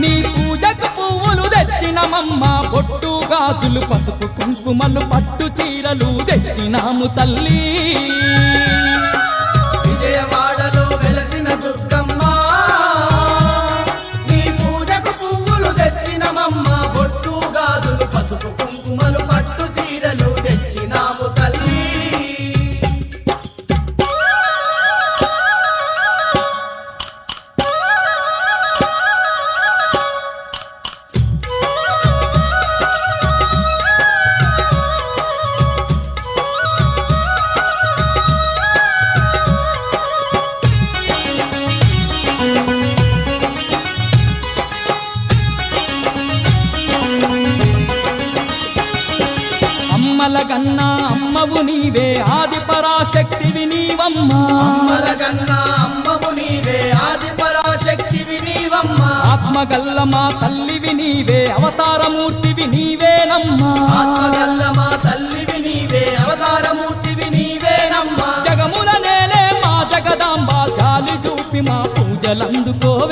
నీ పూజకు పువ్వులు తెచ్చినమమ్మ. బొట్టు గాజులు పసుపు కుంకుమలు పట్టు చీరలు తెచ్చినాము తల్లి. విజయవాడలో వెలసిన దుర్గ ఆత్మగల్ల మా తల్లివి నీవే అవతారమూర్తివి నీవేనమ్మా ఆత్మగల్ల మా తల్లివి నీవే అవతారమూర్తివి నీవేనమ్మ జగముల నేలే మా జగదాంబ జాలి చూపి మా పూజలందుకోవే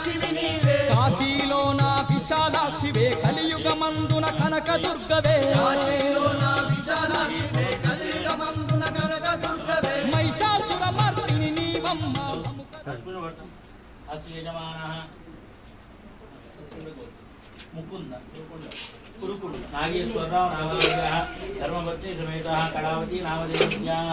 నీవే. కాశీలోన విశాలాక్షివే కలియుగమందున కనక దుర్గవే కాశీలోన విశాలాక్షివే కలియుగమందున కనక దుర్గవే మహిషాసుర మర్దిని నీవమ్మ. అస్య యజమానः ముకుంద. కురుకుడు నాగేశ్వరరావు ధర్మపత్ని సమేత కళావతి నామధేయస్యాः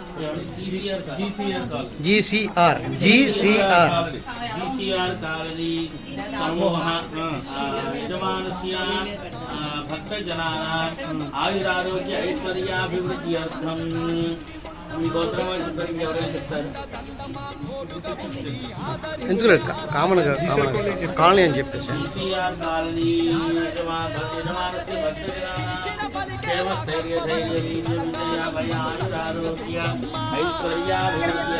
జీసీఆర్ జీసీఆర్ జీసీఆర్ కాలనీ సమూహ ఆ, యజమానస్య భక్తజనానాం ఆయురారోగ్య ఐశ్వర్యాభివృద్ధి అర్థం మీ గోత్రం ఎవరైనా చెప్తారు ఎందుకు కామన్గా కాలనీ అని చెప్పేసి కేసీఆర్ కాలనీ యజమాన యజమానస్య భక్తజనానాం క్షేమ స్థైర్య ధైర్య వీర్య విజయ భయ ఆయురారోగ్య ఐశ్వర్యాభివృద్ధి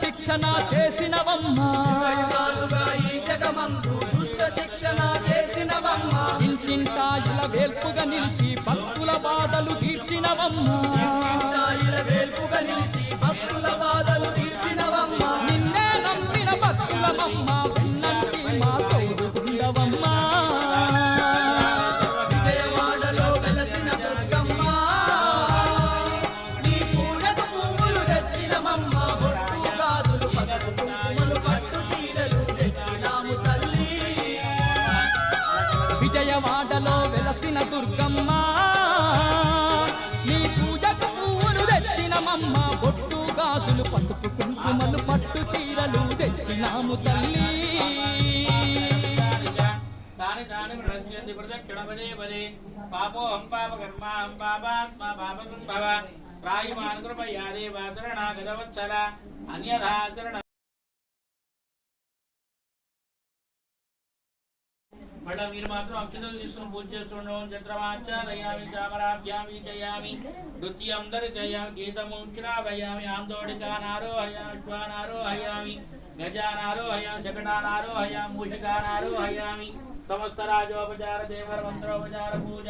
శిక్షణ చేసినవమ్మా. యుగాలుగా ఇంటింటా ఇలా వేల్పుగా నిలిచి భక్తుల బాధలు తీర్చినవమ్మా. తాయిల వేల్పుగా నిలిచి పసుపు పట్టు చీరలు తెచ్చినాము తల్లి. తాని తాని ప్రదక్ష్యంతి ప్రదక్షిణపదే పదే. పాపోహం పాపకర్మాహం పాపాత్మ పాపసంభవ ప్రాయమాన్ కృపయా దేవాచరణాగతవత్సల అన్యథాచరణ మళ్ళా మీరు మాత్రం అక్షతలు తీసుకుని పూజ చేస్తుండడం చంద్రమాచారయామి చామరాభ్యామి చయామి నృత్యం దరిచయామి గజానారో ఆందోళికానారోహయామి శకటానారో గజానారోహయామి శకటానారోహయామి మూషికానారోహయామి సమస్త రాజోపచార దేవర మంత్రోపచార పూజ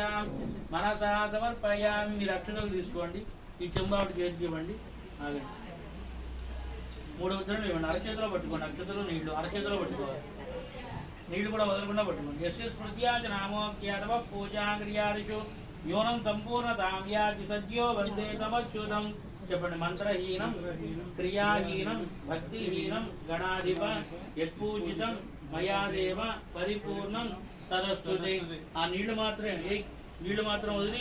మనసా సమర్పయామి. మీరు అక్షతలు తీసుకోండి ఈ చెంబాటు చేసి ఇవ్వండి. ఆగండి. మూడు ఉత్తరం ఇవ్వండి. అరచేతిలో పట్టుకోండి. అక్షతలు నీళ్ళు అరచేతిలో పట్టుకోవాలి. నీళ్ళు కూడా వదలకుండా పట్టుకోండి ఎస్ స్మృత్యాచ నామోక్యాతవ పూజాంగ్రియాదిషు. యోనం సంపూర్ణ యాతి సద్యో వందే తమచ్యుతం. చెప్పండి మంత్రహీనం క్రియాహీనం భక్తిహీనం గణాధిప యత్పూజితం మయాదేవ పరిపూర్ణం తదస్తుతే ఆ నీళ్ళు మాత్రమే నీళ్ళు మాత్రం వదిలి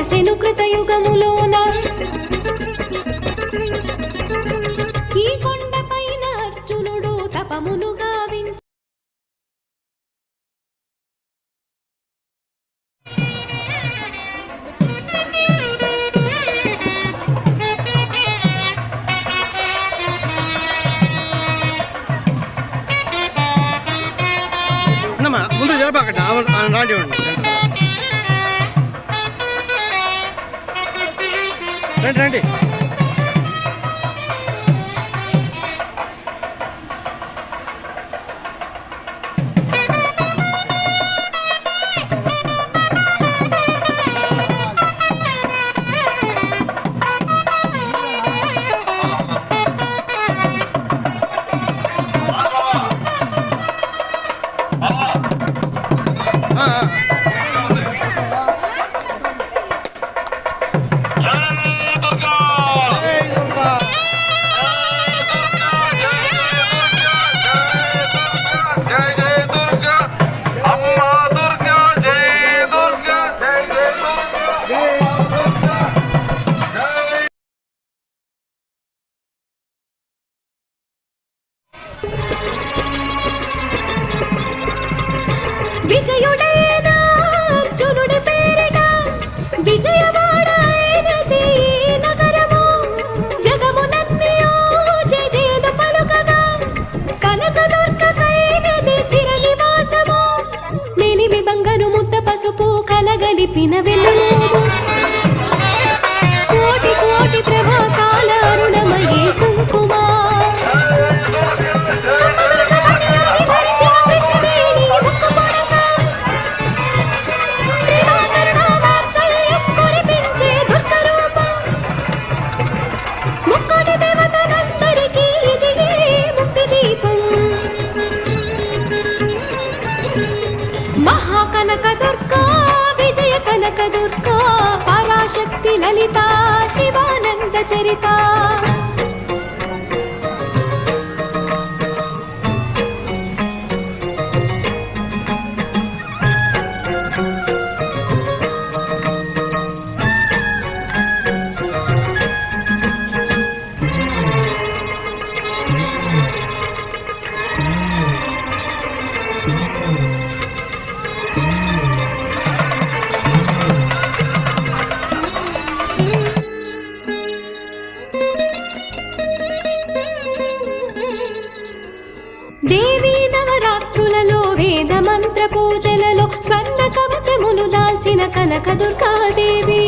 వెలసెను కృతయుగములోన. ఈ కొండపైన అర్జునుడు తపమును గావించి ముందు జరపకండి ఆయన రాండి రండి రండి. Bye. పరాశక్తి లలిత వేద మంత్ర పూజలలో స్వర్ణ కవచములు దాల్చిన కనక దుర్గాదేవి.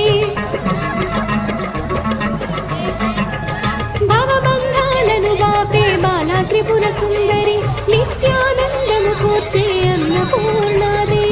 భవబంధాలను బాపే బాలా త్రిపుర సుందరి నిత్యానందము కూర్చే అన్నపూర్ణాదేవి.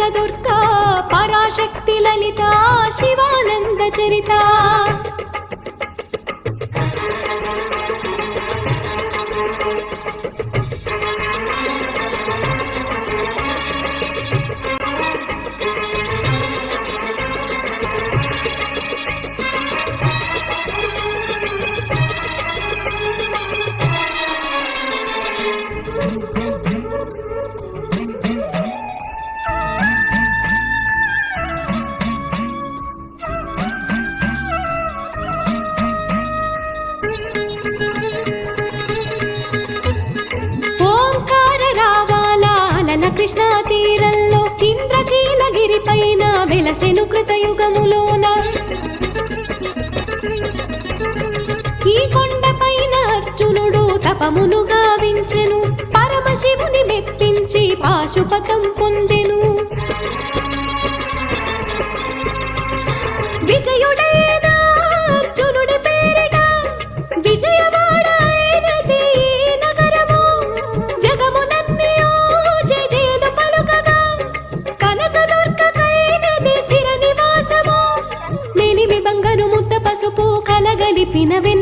విజయ దుర్గా పరాశక్తి లలిత శివానంద చరిత. కృష్ణా తీరంలో ఇంద్రకీలగిరి పైన వెలసెను కృతయుగములోన. ఈ కొండ పైన అర్జునుడు తపమును గావించెను పరమశివుని మెప్పించి పాశుపతం పొందెను. நினவின்